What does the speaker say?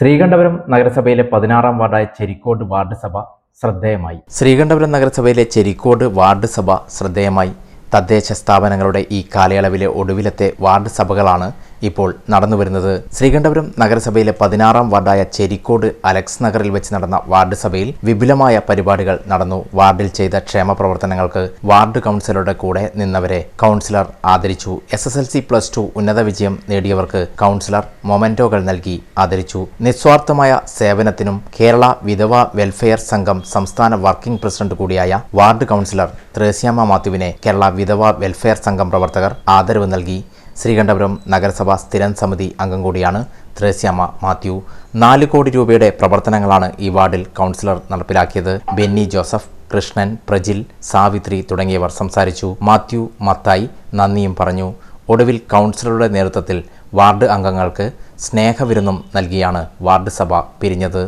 ശ്രീകണ്ഠപുരം നഗരസഭയിലെ പതിനാറാം വാർഡായ ചെരിക്കോട് വാർഡ് സഭ ശ്രദ്ധേയമായി. ശ്രീകണ്ഠപുരം നഗരസഭയിലെ ചെരിക്കോട് വാർഡ് സഭ ശ്രദ്ധേയമായി. തദ്ദേശ സ്ഥാപനങ്ങളുടെ ഈ കാലയളവിലെ ഒടുവിലത്തെ വാർഡ് സഭകളാണ് ഇപ്പോൾ നടന്നു നടന്നുവരുന്നത്. ശ്രീകണ്ഠപുരം നഗരസഭയിലെ പതിനാറാം വാർഡായ ചെരിക്കോട് അലക്സ് നഗറിൽ വെച്ച് നടന്ന വാർഡ് സഭയിൽ വിപുലമായ പരിപാടികൾ നടന്നു. വാർഡിൽ ചെയ്ത ക്ഷേമ പ്രവർത്തനങ്ങൾക്ക് വാർഡ് കൗൺസിലറുടെ കൂടെ നിന്നവരെ കൗൺസിലർ ആദരിച്ചു. S S L C plus two ഉന്നത വിജയം നേടിയവർക്ക് കൗൺസിലർ മൊമെന്റോകൾ നൽകി ആദരിച്ചു. നിസ്വാർത്ഥമായ സേവനത്തിനും കേരള വിധവ വെൽഫെയർ സംഘം സംസ്ഥാന വർക്കിംഗ് പ്രസിഡന്റ് കൂടിയായ വാർഡ് കൗൺസിലർ ത്രേസ്യാമ മാത്യുവിനെ കേരള വിധവ വെൽഫെയർ സംഘം പ്രവർത്തകർ ആദരവ് നൽകി. ശ്രീകണ്ഠപുരം നഗരസഭാ സ്ഥിരം സമിതി അംഗം കൂടിയാണ് ത്രേസ്യാമ്മ മാത്യു. നാല് കോടി രൂപയുടെ പ്രവർത്തനങ്ങളാണ് ഈ വാർഡിൽ കൗൺസിലർ നടപ്പിലാക്കിയത്. ബെന്നി ജോസഫ് കൃഷ്ണൻ പ്രജിൽ സാവിത്രി തുടങ്ങിയവർ സംസാരിച്ചു. മാത്യു മത്തായി നന്ദിയും പറഞ്ഞു. ഒടുവിൽ കൗൺസിലറുടെ നേതൃത്വത്തിൽ വാർഡ് അംഗങ്ങൾക്ക് സ്നേഹവിരുന്നും നൽകിയാണ് വാർഡ് സഭ പിരിഞ്ഞത്.